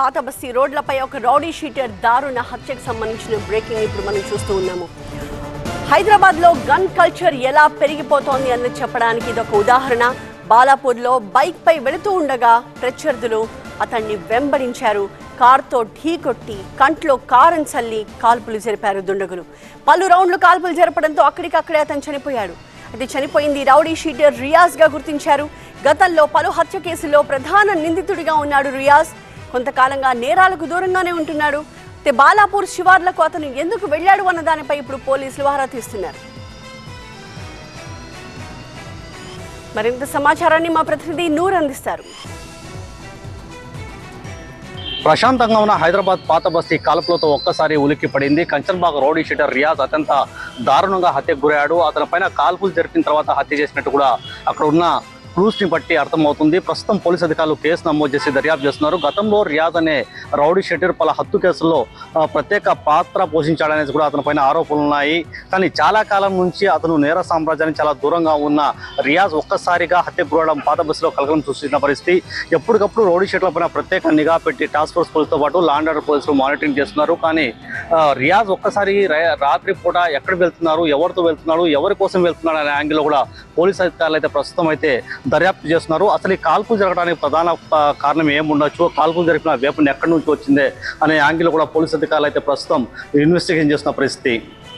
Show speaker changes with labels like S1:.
S1: పాత బస్తీ రోడ్లపై ఒక రౌడీ షీటర్ దారుణ హత్యకు సంబంధించిన బ్రేకింగ్ ఇప్పుడు మనం చూస్తూ ఉన్నాము. హైదరాబాద్లో గన్ కల్చర్ ఎలా పెరిగిపోతోంది అన్నది చెప్పడానికి ఇది ఒక ఉదాహరణ. బాలాపూర్లో బైక్ పై వెళుతూ ఉండగా ప్రత్యర్థులు అతన్ని వెంబడించారు. కార్తో ఢీకొట్టి కంట్లో కారం చల్లి కాల్పులు జరిపారు దుండగులు. పలు రౌండ్లు కాల్పులు జరపడంతో అక్కడికక్కడే అతను చనిపోయాడు. అయితే చనిపోయింది రౌడీ షీటర్ రియాజ్గా గుర్తించారు. గతంలో పలు హత్య కేసుల్లో ప్రధాన నిందితుడిగా ఉన్నాడు రియాజ్. కొంతకాలంగా నేరాలకు దూరంగానే ఉంటున్నాడు. అయితే బాలాపూర్ శివార్లకు అతను ఎందుకు వెళ్ళాడు అన్న దానిపై ఇప్పుడు పోలీసులు ఆరా తీస్తున్నారు. మరింత సమాచారాన్ని మా ప్రతినిధి నూర్ అందిస్తారు.
S2: ప్రశాంతంగా ఉన్న హైదరాబాద్ పాత బస్తీ కాల్పులతో ఒక్కసారి ఉలిక్కి పడింది. కంచన్బాగ్ రౌడీ షీటర్ రియాజ్ అత్యంత దారుణంగా హత్యకు గురయ్యాడు. అతని పైన కాల్పులు జరిపిన తర్వాత హత్య చేసినట్టు కూడా అక్కడ ఉన్న క్లూస్ని బట్టి అర్థమవుతుంది. ప్రస్తుతం పోలీస్ అధికారులు కేసు నమోదు చేసి దర్యాప్తు చేస్తున్నారు. గతంలో రియాజ్ అనే రౌడీ షెటీర్ పల హత్తు కేసుల్లో ప్రత్యేక పాత్ర పోషించాడనేది కూడా అతని పైన ఆరోపణలు ఉన్నాయి. కానీ చాలా కాలం నుంచి అతను నేర సామ్రాజ్యానికి చాలా దూరంగా ఉన్న రియాజ్ ఒక్కసారిగా హత్య గురవడం పాత బస్సులో కలకలం సృష్టించిన పరిస్థితి. ఎప్పటికప్పుడు రౌడీ షీట్ల పైన ప్రత్యేక నిఘా పెట్టి టాస్క్ ఫోర్స్ పోలీసుతో పాటు లాండ్ ఆర్డర్ పోలీసులు మానిటరింగ్ చేస్తున్నారు. కానీ రియాజ్ ఒక్కసారి రాత్రి పూట ఎక్కడ వెళ్తున్నారు ఎవరితో వెళ్తున్నారు ఎవరి కోసం వెళ్తున్నారు అనే యాంగిల్లో కూడా పోలీస్ అధికారులు అయితే ప్రస్తుతం అయితే దర్యాప్తు చేస్తున్నారు. అసలు ఈ కాల్పులు జరగడానికి ప్రధాన కారణం ఏముండొచ్చు? కాల్పులు జరిపిన వేపన్ ఎక్కడి నుంచి వచ్చిందే? అనే యాంగిల్ కూడా పోలీస్ అధికారులు అయితే ప్రస్తుతం ఇన్వెస్టిగేషన్ చేస్తున్న పరిస్థితి.